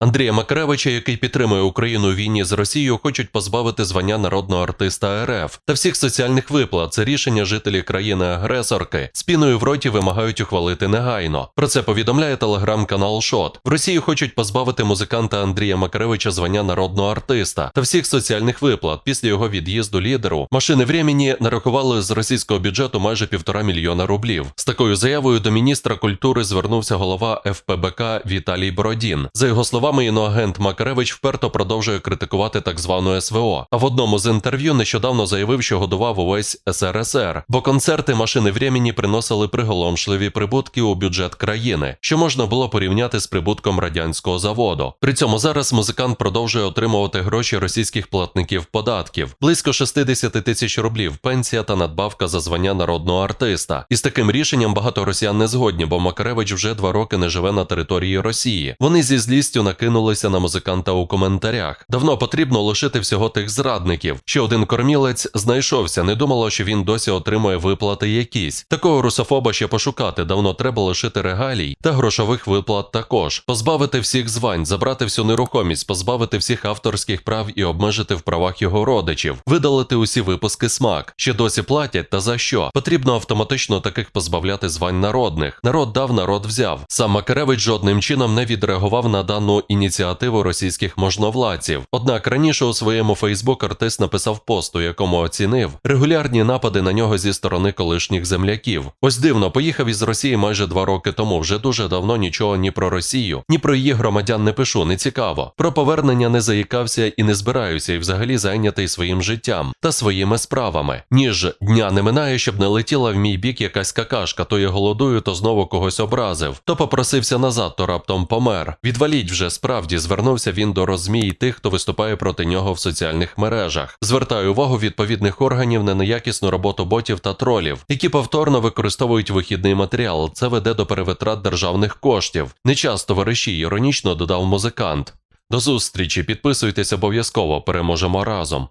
Андрія Макаревича, який підтримує Україну у війні з Росією, хочуть позбавити звання народного артиста РФ та всіх соціальних виплат. Це рішення жителі країни-агресорки з піною в роті вимагають ухвалити негайно. Про це повідомляє телеграм-канал Шот. В Росії хочуть позбавити музиканта Андрія Макаревича звання народного артиста та всіх соціальних виплат після його від'їзду лідеру. Машини времені нарахували з російського бюджету майже півтора мільйона рублів. З такою заявою до міністра культури звернувся голова ФПБК Віталій Бородін. За його словами, іноагент Макаревич вперто продовжує критикувати так звану СВО. А в одному з інтерв'ю нещодавно заявив, що годував увесь СРСР, бо концерти машини времені приносили приголомшливі прибутки у бюджет країни, що можна було порівняти з прибутком радянського заводу. При цьому зараз музикант продовжує отримувати гроші російських платників податків близько 60 тисяч рублів, пенсія та надбавка за звання народного артиста. І з таким рішенням багато росіян не згодні, бо Макаревич вже два роки не живе на території Росії. Вони зі злістю накинулися на музиканта у коментарях. Давно потрібно лишити всього тих зрадників. Ще один кормілець знайшовся, не думало, що він досі отримує виплати якісь. Такого русофоба ще пошукати. Давно треба лишити регалій та грошових виплат також, позбавити всіх звань, забрати всю нерухомість, позбавити всіх авторських прав і обмежити в правах його родичів, видалити усі випуски смак. Ще досі платять, та за що? Потрібно автоматично таких позбавляти звань народних. Народ дав, народ взяв. Сам Макаревич жодним чином не відреагував на дану ініціативу російських можновладців. Однак раніше у своєму Фейсбук артист написав пост, у якому оцінив регулярні напади на нього зі сторони колишніх земляків. Ось дивно, поїхав із Росії майже два роки тому. Вже дуже давно нічого ні про Росію, ні про її громадян не пишу, не цікаво. Про повернення не заїкався і не збираюся, і взагалі зайнятий своїм життям та своїми справами. Ніж дня не минає, щоб не летіла в мій бік якась какашка, то я голодую, то знову когось образив, то попросився назад, то раптом помер. Відваліть вже справді звернувся він до розмій тих, хто виступає проти нього в соціальних мережах. Звертаю увагу відповідних органів на неякісну роботу ботів та тролів, які повторно використовують вихідний матеріал. Це веде до перевитрат державних коштів. Не часто товариші, іронічно додав музикант. До зустрічі, підписуйтесь обов'язково, переможемо разом.